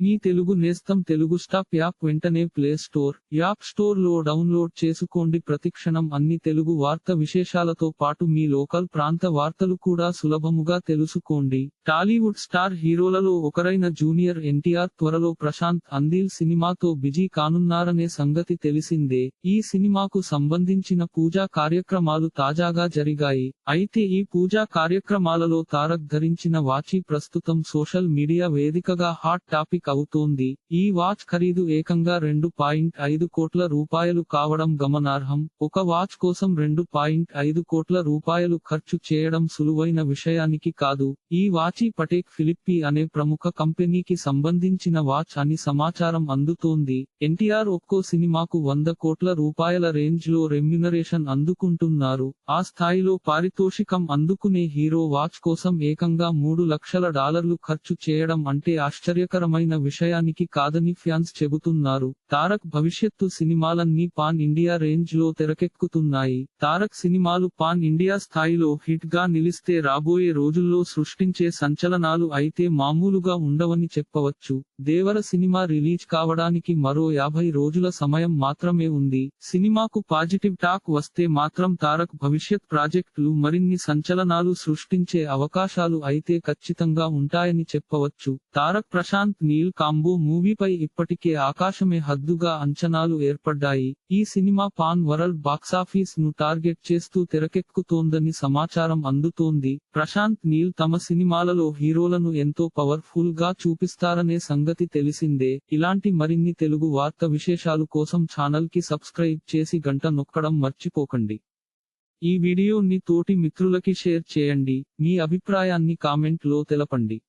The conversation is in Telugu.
మీ తెలుగు నేస్తం తెలుగు స్టాప్ యాప్ వెంటనే ప్లే స్టోర్ యాప్ స్టోర్లో డౌన్లోడ్ చేసుకోండి. ప్రతిక్షణం అన్ని తెలుగు వార్త విశేషాలతో పాటు మీ లోకల్ ప్రాంత వార్తలు కూడా సులభముగా తెలుసుకోండి. టాలీవుడ్ స్టార్ హీరోలలో ఒకరైన జూనియర్ ఎన్టీఆర్ త్వరలో ప్రశాంత్ అందిల్ సినిమాతో బిజీ కానున్నారనే సంగతి తెలిసిందే. ఈ సినిమాకు సంబంధించిన పూజా కార్యక్రమాలు తాజాగా జరిగాయి. అయితే ఈ పూజా కార్యక్రమాలలో తారక్ ధరించిన వాచి ప్రస్తుతం సోషల్ మీడియా వేదికగా హాట్ టాపిక్ అవుతోంది. ఈ వాచ్ ఖరీదు ఏకంగా రెండు పాయింట్ ఐదు కోట్ల రూపాయలు కావడం గమనార్హం. ఒక వాచ్ కోసం రెండు పాయింట్ ఐదు కోట్ల రూపాయలు ఖర్చు చేయడం సులువైన విషయానికి కాదు. ఈ వాచి పటేక్ ఫిలిప్పి అనే ప్రముఖ కంపెనీకి సంబంధించిన వాచ్ అని సమాచారం అందుతోంది. ఎన్టీఆర్ ఒక్కో సినిమాకు వంద కోట్ల రూపాయల రేంజ్లో రెమ్యునరేషన్ అందుకుంటున్నారు. ఆ స్థాయిలో పారితోషికం అందుకునే హీరో వాచ్ కోసం ఏకంగా మూడు లక్షల డాలర్లు ఖర్చు చేయడం అంటే ఆశ్చర్యకరమైన విషయానికి కాదని ఫ్యాన్స్ చెబుతున్నారు. తారక్ భవిష్యత్తు సినిమాలన్నీ పాన్ ఇండియా రేంజ్లో తెరకెక్కుతున్నాయి. తారక్ సినిమాలు పాన్ ఇండియా స్థాయిలో హిట్గా నిలిస్తే రాబోయే రోజుల్లో సృష్టించే సంచలనాలు అయితే మామూలుగా ఉండవని చెప్పవచ్చు. దేవర సినిమా రిలీజ్ కావడానికి మరో యాభై రోజుల సమయం మాత్రమే ఉంది. సినిమాకు పాజిటివ్ టాక్ వస్తే మాత్రం తారక్ భవిష్యత్ ప్రాజెక్టులు మరిన్ని సంచలనాలు సృష్టించే అవకాశాలు అయితే ఖచ్చితంగా ఉంటాయని చెప్పవచ్చు. తారక్ ప్రశాంత్ నీల్ కాంబో మూవీపై ఇప్పటికే ఆకాశమే హద్దుగా అంచనాలు ఏర్పడ్డాయి. ఈ సినిమా పాన్ వరల్డ్ బాక్సాఫీస్ను టార్గెట్ చేస్తూ తెరకెక్కుతోందని సమాచారం అందుతోంది. ప్రశాంత్ నీల్ తమ సినిమాలలో హీరోలను ఎంతో పవర్ఫుల్గా చూపిస్తారనే సంగతి తెలిసిందే. ఇలాంటి మరిన్ని తెలుగు వార్త విశేషాలు కోసం ఛానల్కి సబ్స్క్రైబ్ చేసి గంట నొక్కడం మర్చిపోకండి. ఈ వీడియోని తోటి మిత్రులకి షేర్ చేయండి. మీ అభిప్రాయాన్ని కామెంట్లో తెలపండి.